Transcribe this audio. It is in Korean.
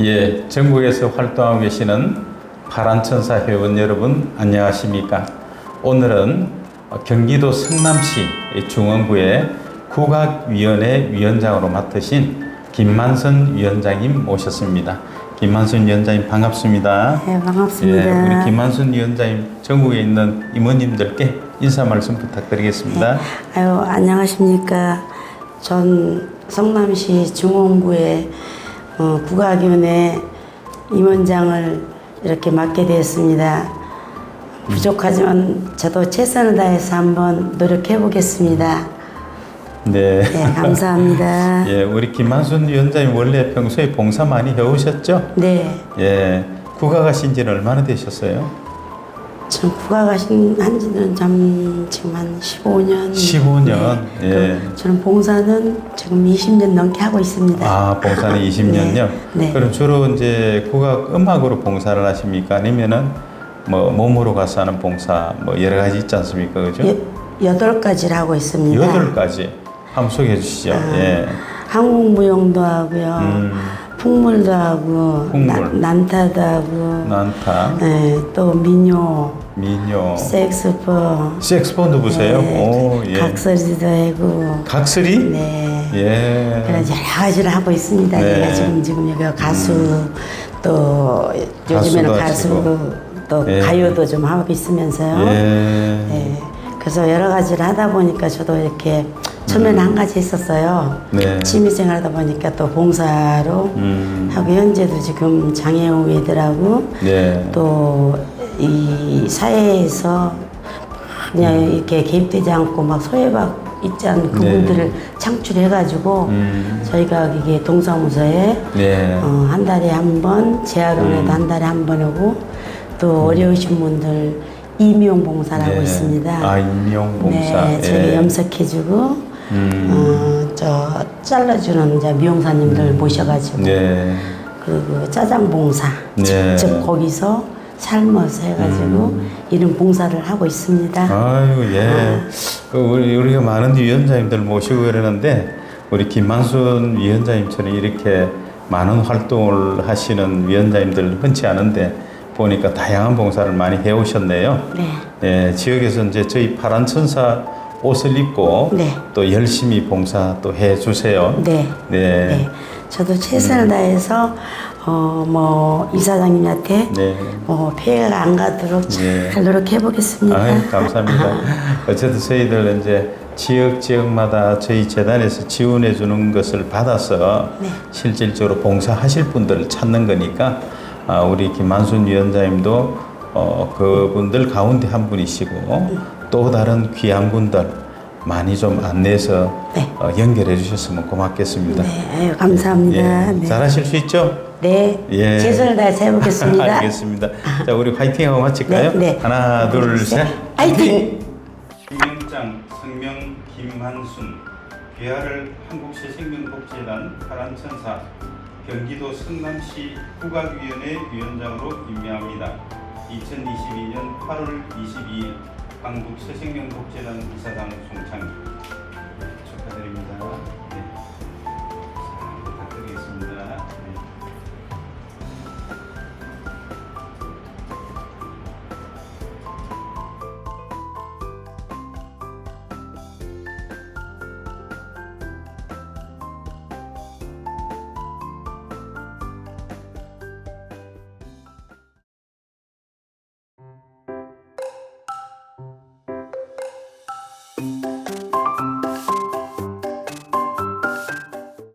예, 전국에서 활동하고 계시는 파란천사 회원 여러분 안녕하십니까? 오늘은 경기도 성남시 중원구의 국악위원회 위원장으로 맡으신 김만선 위원장님 모셨습니다. 김만선 위원장님 반갑습니다. 네, 반갑습니다. 예, 우리 김만순 위원장님 전국에 있는 임원님들께 인사 말씀 부탁드리겠습니다. 아유, 안녕하십니까. 전 성남시 중원구의 어, 국악위원회 임원장을 이렇게 맡게 되었습니다. 부족하지만 저도 최선을 다해서 한번 노력해 보겠습니다. 네. 네, 감사합니다. 예, 우리 김만순 위원장님 원래 평소에 봉사 많이 해오셨죠? 네, 예, 국악하신 지는 얼마나 되셨어요? 전 국악하신 한 지는 좀 지금 한 15년. 15년. 예. 저는 봉사는 지금 20년 넘게 하고 있습니다. 아, 봉사는 20년요? 네, 네. 그럼 주로 이제 국악 음악으로 봉사를 하십니까? 아니면은 뭐 몸으로 가서 하는 봉사 뭐 여러 가지 있지 않습니까? 그죠? 여, 여덟 가지를 하고 있습니다. 여덟 가지 한번 소개해 주시죠. 아, 예. 한국 무용도 하고요. 음. 풍물도 하고 풍물. 나- 난타도 하고 난타, 예, 또 민요, 민요, 색스폰, 색스폰도 부세요. 오, 예. 각설이도 하고 각설이? 네. 예. 그런 여러 가지를 하고 있습니다. 네. 음. 제가 지금 지금 여기 가수 또 요즘에는 가수도 가수 하시고. 또 예. 가요도 좀 하고 있으면서요. 예. 예. 그래서 여러 가지를 하다 보니까 저도 이렇게 처음에는 한 가지 했었어요. 네. 취미생활 하다 보니까 또 봉사로 음. 하고 현재도 지금 장애우 애들하고 네. 또 이 사회에서 그냥 음. 이렇게 개입되지 않고 막 소외받 있지 않은 그분들을 창출해가지고 네. 음. 저희가 이게 동사무소에 네. 어, 한 달에 한 번, 재활원에도 음. 한 달에 한 번 오고 또 어려우신 분들 임용 봉사를 하고 네. 있습니다. 아, 임용 봉사. 네, 저희 예. 염색해주고 음. 어, 저 잘라주는 이제 미용사님들 모셔가지고 네. 그리고 짜장 봉사 네. 직접 거기서 삶아서 해가지고 이런 봉사를 하고 있습니다. 아유, 예. 그 우리, 우리가 많은 위원장님들 모시고 그러는데, 우리 김만순 위원장님처럼 이렇게 많은 활동을 하시는 위원장님들 흔치 않은데, 보니까 다양한 봉사를 많이 해오셨네요. 네. 예, 지역에서 이제 저희 파란 천사 옷을 입고 네. 또 열심히 봉사 또 해주세요. 네. 네. 네. 저도 최선을 다해서 어 뭐 이사장님한테 네. 뭐 폐해가 안 가도록 잘 네. 노력해 보겠습니다. 아유, 감사합니다. 어쨌든 저희들 이제 지역 지역마다 저희 재단에서 지원해 주는 것을 받아서 네. 실질적으로 봉사하실 분들을 찾는 거니까 아, 우리 김만순 위원장님도 어, 그분들 가운데 한 분이시고 또 다른 귀한 분들 많이 좀 안내해서 네. 어, 연결해 주셨으면 고맙겠습니다. 네, 아유, 감사합니다. 예, 네. 잘하실 수 있죠? 네. 예. 최선을 다해서 해보겠습니다. 알겠습니다. 자, 우리 화이팅하고 마칠까요? 네, 네. 하나, 둘, 셋. 셋. 화이팅! 김영장, 성명 김한순, 귀하를 한국시생명복지단 파란천사, 경기도 성남시 국악위원회 위원장으로 임명합니다. 2022년 8월 22일 한국시생명복지단 이사장 송창기.